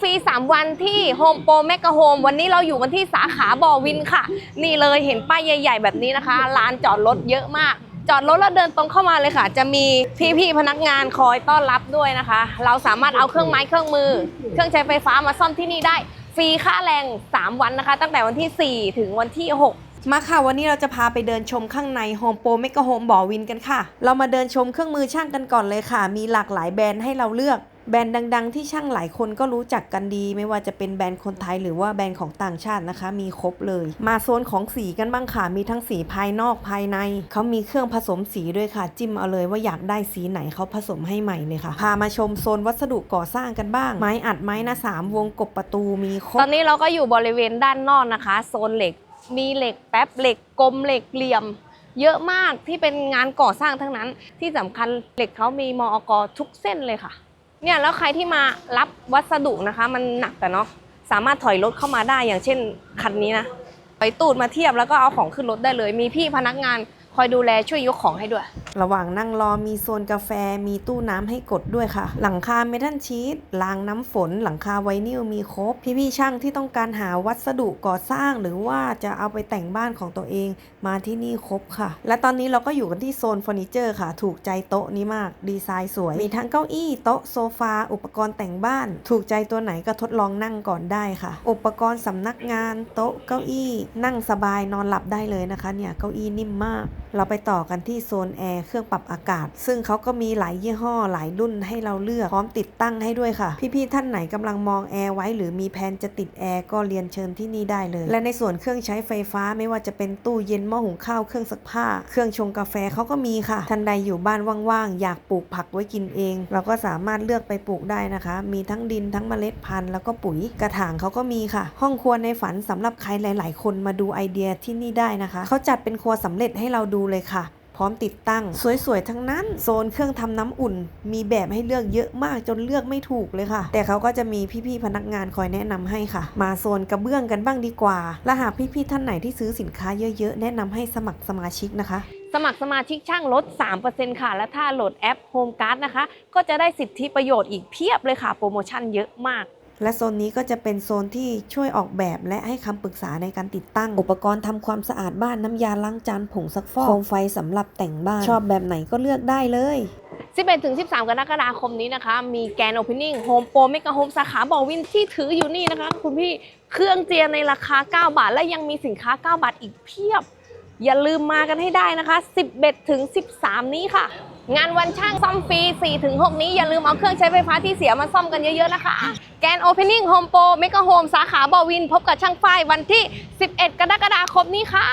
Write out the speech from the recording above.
ฟรี 3 วันที่โฮมโปรแมก a โฮมวันนี้เราอยู่กันที่สาขาบอวินค่ะ นี่เลยเห็นป้ายใหญ่ ๆ แบบนี้นะคะลานจอดรถเยอะมาก จอดรถแล้วเดินตรงเข้ามาเลยค่ะ จะมีพี่ๆพนักงานคอยต้อนรับด้วยนะคะ เราสามารถเอาเครื่องไม้เครื่องมือ เครื่องใช้ไฟฟ้ามาซ่อมที่นี่ได้ฟรีค่าแรง 3 วันนะคะ ตั้งแต่วันที่ 4 ถึงวันที่ 6มาค่ะ วันนี้เราจะพาไปเดินชมข้างในโฮมโปรเมกะโฮมบ่อวินกันค่ะ เรามาเดินชมเครื่องมือช่างกันก่อนเลยค่ะ มีหลากหลายแบรนด์ให้เราเลือก แบรนด์ดัง ๆ ที่ช่างหลายคนก็รู้จักกันดี ไม่ว่าจะเป็นแบรนด์คนไทยหรือว่าแบรนด์ของต่างชาตินะคะ มีครบเลย มาโซนของสีกันบ้างค่ะ มีทั้งสีภายนอกภายใน เขามีเครื่องผสมสีด้วยค่ะ จิ้มเอาเลยว่าอยากได้สีไหนเขาผสมให้ใหม่เลยค่ะ พามาชมโซนวัสดุก่อสร้างกันบ้าง ไม้อัดไม้นะสามวงกบประตูมีครบ ตอนนี้เราก็อยู่บริเวณด้านนอกนะคะ โซนเหล็ก มีเหล็กแป๊บเหล็กกลมเหล็กเหลี่ยมเยอะมากที่เป็นงานก่อสร้างทั้งนั้น ที่สำคัญเหล็กเขามีมอกทุกเส้นเลยค่ะ เนี่ยแล้วใครที่มารับวัสดุนะคะ มันหนักแต่เนาะสามารถถอยรถเข้ามาได้อย่างเช่นคันนี้นะถอยตูดมาเทียบแล้วก็เอาของขึ้นรถได้เลย มีพี่พนักงานคอยดูแลช่วยยกของให้ด้วย ระหว่างนั่งรอมีโซนกาแฟมีตู้น้ำให้กดด้วยค่ะ หลังคาเมทัลชีตรางน้ำฝน หลังคาไวนิลมีครบ พี่ๆช่างที่ต้องการหาวัสดุก่อสร้าง หรือว่าจะเอาไปแต่งบ้านของตัวเองมาที่นี่ครบค่ะ และตอนนี้เราก็อยู่กันที่โซนเฟอร์นิเจอร์ค่ะ ถูกใจโต๊ะนี้มาก ดีไซน์สวย มีทั้งเก้าอี้โต๊ะโซฟา อุปกรณ์แต่งบ้าน ถูกใจตัวไหนก็ทดลองนั่งก่อนได้ค่ะ อุปกรณ์สำนักงาน โต๊ะเก้าอี้ นั่งสบายนอนหลับได้เลยนะคะ เนี่ยเก้าอี้นิ่มมาก เราไปต่อกันที่โซนแอร์เครื่องปรับอากาศ ซึ่งเขาก็มีหลายยี่ห้อหลายรุ่นให้เราเลือกพร้อมติดตั้งให้ด้วยค่ะ พี่ๆท่านไหนกำลังมองแอร์ไว้ หรือมีแผนจะติดแอร์ก็เรียนเชิญที่นี่ได้เลย และในส่วนเครื่องใช้ไฟฟ้าไม่ว่าจะเป็นตู้เย็นหม้อหุงข้าวเครื่องซักผ้า เครื่องชงกาแฟเขาก็มีค่ะ ท่านใดอยู่บ้านว่างๆอยากปลูกผักไว้กินเอง เราก็สามารถเลือกไปปลูกได้นะคะ มีทั้งดินทั้งเมล็ดพันธุ์แล้วก็ปุ๋ยกระถางเขาก็มีค่ะ ห้องครัวในฝันสำหรับใครหลาย ๆ คนมาดูไอเดียที่นี่ได้นะคะเขาจัดเป็นครัวสำเร็จให้เราดูเลยค่ะ พร้อมติดตั้ง สวยๆ ทั้งนั้น โซนเครื่องทำน้ำอุ่น มีแบบให้เลือกเยอะมากจนเลือกไม่ถูกเลยค่ะ แต่เขาก็จะมีพี่ๆพนักงานคอยแนะนำให้ค่ะ มาโซนกระเบื้องกันบ้างดีกว่า และหากพี่ๆท่านไหนที่ซื้อสินค้าเยอะๆ แนะนำให้สมัครสมาชิกนะคะ สมัครสมาชิกช่างลด 3%ค่ะ และถ้าโหลดแอป Home Card นะคะ ก็จะได้สิทธิประโยชน์อีกเพียบเลยค่ะ โปรโมชั่นเยอะมาก และโซนนี้ก็จะเป็นโซนที่ช่วยออกแบบและให้คำปรึกษาในการติดตั้ง อุปกรณ์ทำความสะอาดบ้านน้ำยาล้างจานผงซักฟอกโคมไฟสำหรับแต่งบ้าน ชอบแบบไหนก็เลือกได้เลย 11ถึง 13 กรกฎาคมนี้นะคะ มีแกนโอเพนนิ่งโฮมโปรเมกะโฮมสาขาบอวินที่ถืออยู่นี่นะคะ คุณพี่เครื่องเจียในราคา 9 บาท และยังมีสินค้า 9 บาทอีกเพียบ อย่าลืมมากันให้ได้นะคะ 11ถึง13 นี้ค่ะ งานวันช่างซ่อมฟรี4ถึง6นี้อย่าลืมเอาเครื่องใช้ไฟฟ้าที่เสียมาซ่อมกันเยอะๆนะคะ แกนโอเพนนิ่งโฮมโปรเมกะโฮมสาขาบอวิน พบกับช่างฝ้ายวันที่ 11 กรกฎาคมนี้ค่ะ